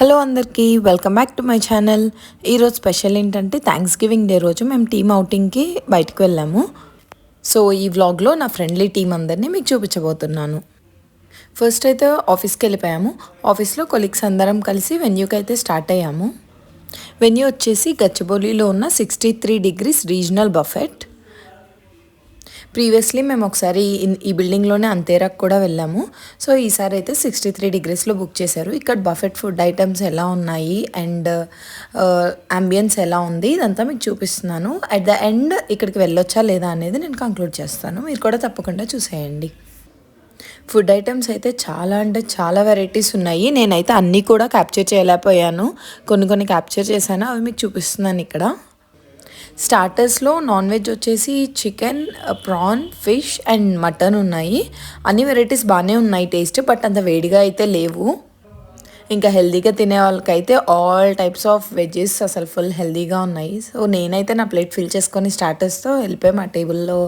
Hello అందరికీ welcome back to my channel. ఈరోజు special ఏంటంటే థ్యాంక్స్ గివింగ్ డే రోజు మేము టీమ్ అవుటింగ్కి బయటకు వెళ్ళాము. సో ఈ వ్లాగ్లో నా ఫ్రెండ్లీ టీం అందరినీ మీకు చూపించబోతున్నాను. ఫస్ట్ అయితే ఆఫీస్కి వెళ్ళిపోయాము. ఆఫీస్లో కొలీగ్స్ అందరం కలిసి వెన్యూకి అయితే స్టార్ట్ అయ్యాము. వెన్యూ వచ్చేసి గచ్చిబౌలిలో ఉన్న sixty three degrees regional buffet. Previously మేము ఒకసారి ఈ బిల్డింగ్లోనే అంతేరాక్ కూడా వెళ్ళాము. సో ఈసారి అయితే సిక్స్టీ త్రీ డిగ్రీస్లో బుక్ చేశారు. ఇక్కడ బఫెట్ ఫుడ్ ఐటమ్స్ ఎలా ఉన్నాయి అండ్ అంబియన్స్ uh, ఎలా ఉంది ఇదంతా మీకు చూపిస్తున్నాను. అట్ ద ఎండ్ ఇక్కడికి వెళ్ళొచ్చా లేదా అనేది నేను కంక్లూడ్ చేస్తాను. మీరు కూడా తప్పకుండా చూసేయండి. ఫుడ్ ఐటమ్స్ అయితే చాలా అంటే చాలా వెరైటీస్ ఉన్నాయి. నేనైతే అన్నీ కూడా క్యాప్చర్ చేయలేకపోయాను. కొన్ని కొన్ని క్యాప్చర్ చేశాను. అవి మీకు చూపిస్తున్నాను ఇక్కడ. స్టార్టర్స్లో నాన్ వెజ్ వచ్చేసి chicken prawn fish and mutton ఉన్నాయి. అన్ని వెరైటీస్ బాగానే ఉన్నాయి టేస్ట్ బట్ అంత వేడిగా అయితే లేవు. ఇంకా హెల్దీగా తినే వాళ్ళకైతే ఆల్ టైప్స్ ఆఫ్ వెజెస్ అసలు ఫుల్ హెల్దీగా ఉన్నాయి. సో నేనైతే నా ప్లేట్ ఫిల్ చేసుకొని స్టార్టర్స్తో వెళ్ళిపోయి మా టేబుల్లో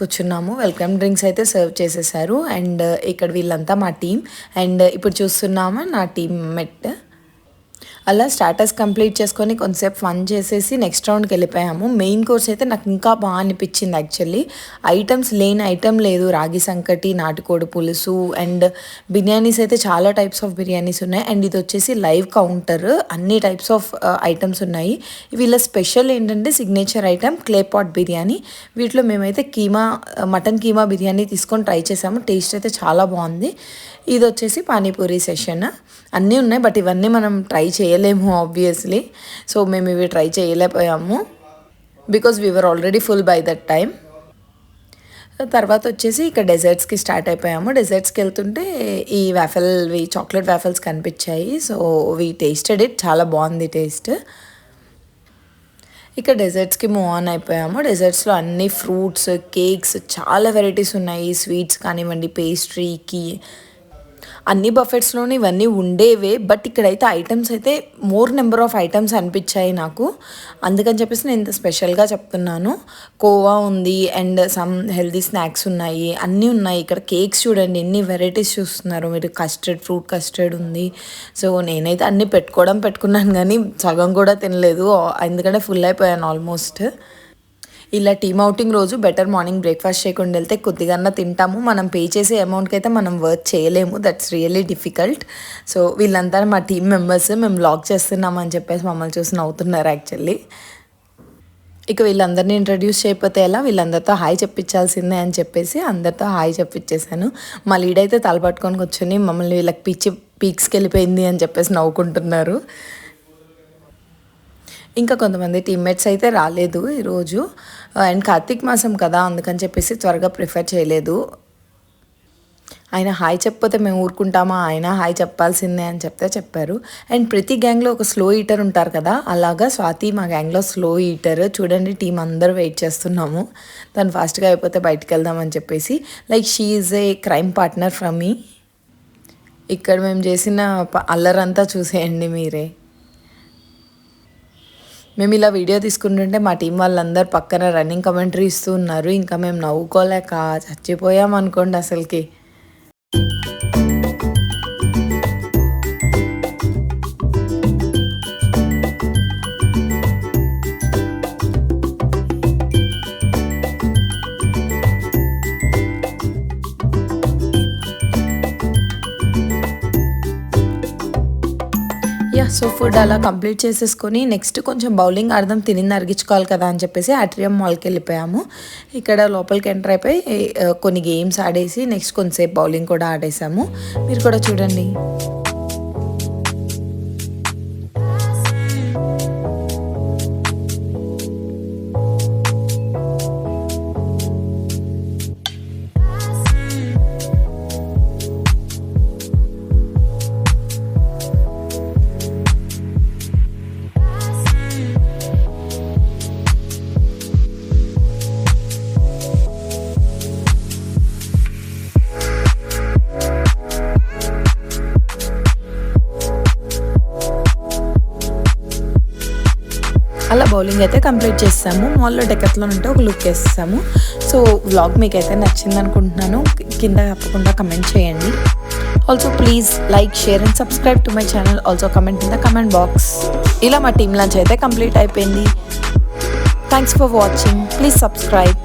కూర్చున్నాము. వెల్కమ్ డ్రింక్స్ అయితే సర్వ్ చేసేసారు. అండ్ uh, ఇక్కడ వీళ్ళంతా మా టీం అండ్ uh, ఇప్పుడు చూస్తున్నాము నా టీం మెట్ అలా స్టాటస్ కంప్లీట్ చేసుకొని కొంతసేపు ఫన్ చేసేసి నెక్స్ట్ రౌండ్కి వెళ్ళిపోయాము. మెయిన్ కోర్స్ అయితే నాకు ఇంకా బాగా అనిపించింది యాక్చువల్లీ ఐటమ్స్ లేని ఐటమ్ లేదు. రాగి సంకటి నాటుకోడి పులుసు అండ్ బిర్యానీస్ అయితే చాలా టైప్స్ ఆఫ్ బిర్యానీస్ ఉన్నాయి. అండ్ ఇది వచ్చేసి లైవ్ కౌంటర్ అన్ని టైప్స్ ఆఫ్ ఐటమ్స్ ఉన్నాయి. వీళ్ళ స్పెషల్ ఏంటంటే signature item clay pot biryani. వీటిలో మేమైతే కీమా uh, మటన్ కీమా బిర్యానీ తీసుకొని ట్రై చేసాము. టేస్ట్ అయితే చాలా బాగుంది. ఇది వచ్చేసి పానీపూరి సెషన్ అన్నీ ఉన్నాయి. బట్ ఇవన్నీ మనం ట్రై చేయలేము ఆబ్వియస్లీ సో మేము ఇవి try చేయలేకపోయాము. Because we are already full by that time తర్వాత వచ్చేసి ఇక్కడ డెజర్ట్స్కి స్టార్ట్ అయిపోయాము. డెజర్ట్స్కి వెళ్తుంటే ఈ వ్యాఫెల్వి చాక్లెట్ వ్యాఫెల్స్ కనిపించాయి. సో వి టేస్టెడ్ ఇట్ చాలా బాగుంది టేస్ట్ ఇక డెజర్ట్స్కి మూవ్ ఆన్ అయిపోయాము. డెజర్ట్స్లో అన్ని ఫ్రూట్స్ కేక్స్ చాలా వెరైటీస్ ఉన్నాయి. స్వీట్స్ కానివ్వండి పేస్ట్రీకి అన్ని బఫెట్స్లోని ఇవన్నీ ఉండేవే బట్ ఇక్కడైతే ఐటమ్స్ అయితే మోర్ నెంబర్ ఆఫ్ ఐటమ్స్ అనిపించాయి నాకు. అందుకని చెప్పేసి నేను ఇంత స్పెషల్గా చెప్తున్నాను. కోవా ఉంది అండ్ సమ్ హెల్దీ స్నాక్స్ ఉన్నాయి అన్నీ ఉన్నాయి. ఇక్కడ కేక్స్ చూడండి ఎన్ని వెరైటీస్ చూస్తున్నారు మీరు. కస్టర్డ్ ఫ్రూట్ కస్టర్డ్ ఉంది. సో నేనైతే అన్నీ పెట్టుకోవడం పెట్టుకున్నాను కానీ సగం కూడా తినలేదు. ఎందుకంటే ఫుల్ అయిపోయాను ఆల్మోస్ట్ ఇలా టీమ్ అవుటింగ్ రోజు బెటర్ మార్నింగ్ బ్రేక్ఫాస్ట్ చేయకుండా వెళ్తే కొద్దిగా తింటాము. మనం పే చేసే అమౌంట్కి అయితే మనం వర్క్ చేయలేము. దట్స్ రియల్లీ డిఫికల్ట్ సో వీళ్ళంతా మా టీం మెంబర్స్ మేము లాక్ చేస్తున్నామని చెప్పేసి మమ్మల్ని చూసి నవ్వుతున్నారు యాక్చువల్లీ ఇక వీళ్ళందరినీ ఇంట్రడ్యూస్ చేయకపోతే ఎలా? వీళ్ళందరితో హాయ్ చెప్పించాల్సిందే అని చెప్పేసి అందరితో హాయ్ చెప్పించేశాను. మా లీడ్ అయితే తలపట్టుకొని కూర్చొని మమ్మల్ని వీళ్ళకి పిచ్చి పీక్స్కి వెళ్ళిపోయింది అని చెప్పేసి నవ్వుకుంటున్నారు. ఇంకా కొంతమంది టీమ్మేట్స్ అయితే రాలేదు ఈరోజు. అండ్ కార్తీక్ మాసం కదా అందుకని చెప్పేసి త్వరగా ప్రిఫర్ చేయలేదు. ఆయన హాయ్ చెప్పకపోతే మేము ఊరుకుంటామా? ఆయన హాయ్ చెప్పాల్సిందే అని చెప్తే చెప్పారు. అండ్ ప్రతి గ్యాంగ్లో ఒక స్లో ఈటర్ ఉంటారు కదా అలాగా స్వాతి మా గ్యాంగ్లో స్లో ఈటర్ చూడండి టీం అందరూ వెయిట్ చేస్తున్నాము. తను ఫాస్ట్గా అయిపోతే బయటికి వెళ్దామని చెప్పేసి. Like she is a crime partner from me ఇక్కడ మేము చేసిన ప- అల్లరంతా చూసేయండి మీరే. మేము ఇలా వీడియో తీసుకుంటుంటే మా టీం వాళ్ళందరూ పక్కన రన్నింగ్ కమెంటరీ ఇస్తూ ఉన్నారు. ఇంకా మేము నవ్వుకోలేక చచ్చిపోయాం అనుకోండి అసలుకి. సో ఫుడ్ అలా కంప్లీట్ చేసేసుకొని నెక్స్ట్ కొంచెం బౌలింగ్ అర్థం తినింది అరిగించుకోవాలి కదా అని చెప్పేసి ఆట్రియం మాల్కి వెళ్ళిపోయాము. ఇక్కడ లోపలికి ఎంటర్ అయిపోయి కొన్ని గేమ్స్ ఆడేసి నెక్స్ట్ కొంతసేపు బౌలింగ్ కూడా ఆడేసాము. మీరు కూడా చూడండి. బౌలింగ్ అయితే కంప్లీట్ చేస్తాము. మాల్లో డెకత్లో ఉంటే ఒక లుక్ వేస్తాము. సో వ్లాగ్ మీకు అయితే నచ్చింది అనుకుంటున్నాను కింద తప్పకుండా కమెంట్ చేయండి. Also please like share and subscribe to my channel also comment in the comment box ఇలా మా టీమ్ లంచ్ అయితే కంప్లీట్ అయిపోయింది. Thanks for watching please subscribe